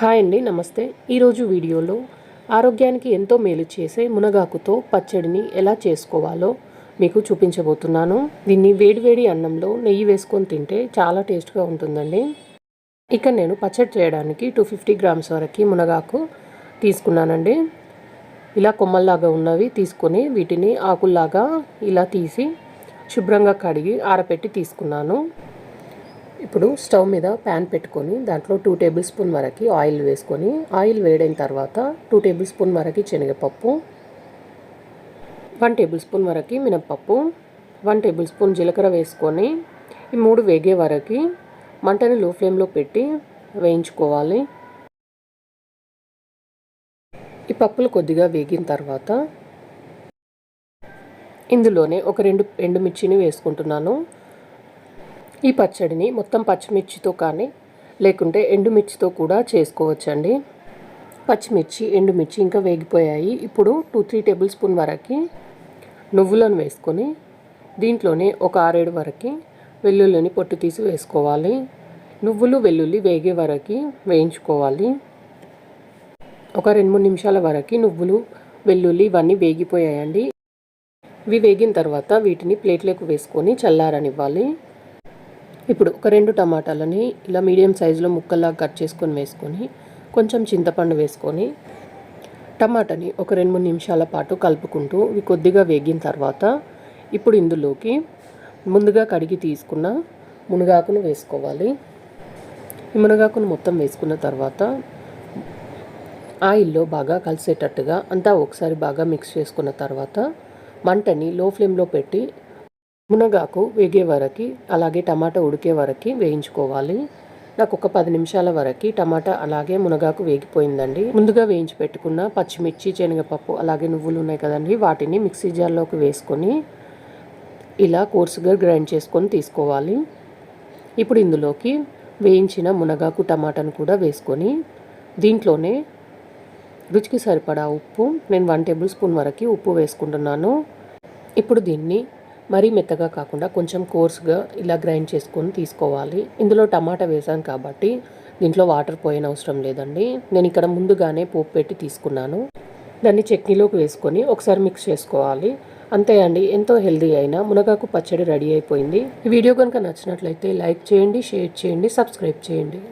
Hi అండి నమస్తే. ఈరోజు వీడియోలో ఆరోగ్యానికి ఎంతో మేలు చేసే మునగాకుతో పచ్చడిని ఎలా చేసుకోవాలో మీకు చూపించబోతున్నాను. దీన్ని వేడివేడి అన్నంలో నెయ్యి వేసుకొని తింటే చాలా టేస్ట్గా ఉంటుందండి. ఇక నేను పచ్చడి చేయడానికి టూ ఫిఫ్టీ గ్రామ్స్ వరకు మునగాకు తీసుకున్నానండి. ఇలా కొమ్మల్లాగా ఉన్నవి తీసుకొని వీటిని ఆకుల్లాగా ఇలా తీసి శుభ్రంగా కడిగి ఆరపెట్టి తీసుకున్నాను. ఇప్పుడు స్టవ్ మీద ప్యాన్ పెట్టుకొని దాంట్లో టూ టేబుల్ స్పూన్ వరకు ఆయిల్ వేసుకొని ఆయిల్ వేడైన తర్వాత టూ టేబుల్ స్పూన్ వరకు శనగపప్పు వన్ టేబుల్ స్పూన్ వరకు మినప్పప్పు వన్ టేబుల్ స్పూన్ జీలకర్ర వేసుకొని ఈ మూడు వేగే వరకు మంటని లో ఫ్లేమ్లో పెట్టి వేయించుకోవాలి. ఈ పప్పులు కొద్దిగా వేగిన తర్వాత ఇందులోనే ఒక రెండు ఎండుమిర్చిని వేసుకుంటున్నాను. ఈ పచ్చడిని మొత్తం పచ్చిమిర్చితో కానీ లేకుంటే ఎండుమిర్చితో కూడా చేసుకోవచ్చండి. పచ్చిమిర్చి ఎండుమిర్చి ఇంకా వేగిపోయాయి. ఇప్పుడు టూ త్రీ టేబుల్ స్పూన్ వరకు నువ్వులను వేసుకొని దీంట్లోనే ఒక ఆరేడు వరకు వెల్లుల్లిని పొట్టు తీసి వేసుకోవాలి. నువ్వులు వెల్లుల్లి వేగే వరకు వేయించుకోవాలి. ఒక రెండు మూడు నిమిషాల వరకు నువ్వులు వెల్లుల్లి ఇవన్నీ వేగిపోయాయండి. ఇవి వేగిన తర్వాత వీటిని ప్లేట్లోకి వేసుకొని చల్లారనివ్వాలి. ఇప్పుడు ఒక రెండు టమాటాలని ఇలా మీడియం సైజులో ముక్కల్లా కట్ చేసుకొని వేసుకొని కొంచెం చింతపండు వేసుకొని టమాటాని ఒక రెండు మూడు నిమిషాల పాటు కలుపుకుంటూ ఇవి కొద్దిగా వేగిన తర్వాత ఇప్పుడు ఇందులోకి ముందుగా కడిగి తీసుకున్న మునగాకును వేసుకోవాలి. ఈ మునగాకును మొత్తం వేసుకున్న తర్వాత ఆయిల్లో బాగా కలిసేటట్టుగా అంతా ఒకసారి బాగా మిక్స్ చేసుకున్న తర్వాత మంటని లో ఫ్లేమ్లో పెట్టి మునగాకు వేగే వరకు అలాగే టమాటా ఉడికే వరకు వేయించుకోవాలి. నాకు ఒక పది నిమిషాల వరకు టమాటా అలాగే మునగాకు వేగిపోయిందండి. ముందుగా వేయించి పెట్టుకున్న పచ్చిమిర్చి శనగపప్పు అలాగే నువ్వులు ఉన్నాయి కదండి వాటిని మిక్సీ జార్లోకి వేసుకొని ఇలా కోర్సుగా గ్రైండ్ చేసుకొని తీసుకోవాలి. ఇప్పుడు ఇందులోకి వేయించిన మునగాకు టమాటాను కూడా వేసుకొని దీంట్లోనే రుచికి సరిపడా ఉప్పు నేను వన్ టేబుల్ స్పూన్ వరకు ఉప్పు వేసుకుంటున్నాను. ఇప్పుడు దీన్ని మరీ మెత్తగా కాకుండా కొంచెం కోర్స్గా ఇలా గ్రైండ్ చేసుకొని తీసుకోవాలి. ఇందులో టమాటా వేసాను కాబట్టి దీంట్లో వాటర్ పోయిన అవసరం లేదండి. నేను ఇక్కడ ముందుగానే పోపు పెట్టి తీసుకున్నాను. దాన్ని చట్నీలోకి వేసుకొని ఒకసారి మిక్స్ చేసుకోవాలి. అంతే అండి ఎంతో హెల్దీ అయిన మునగాకు పచ్చడి రెడీ అయిపోయింది. ఈ వీడియో కనుక నచ్చినట్లయితే లైక్ చేయండి షేర్ చేయండి సబ్స్క్రైబ్ చేయండి.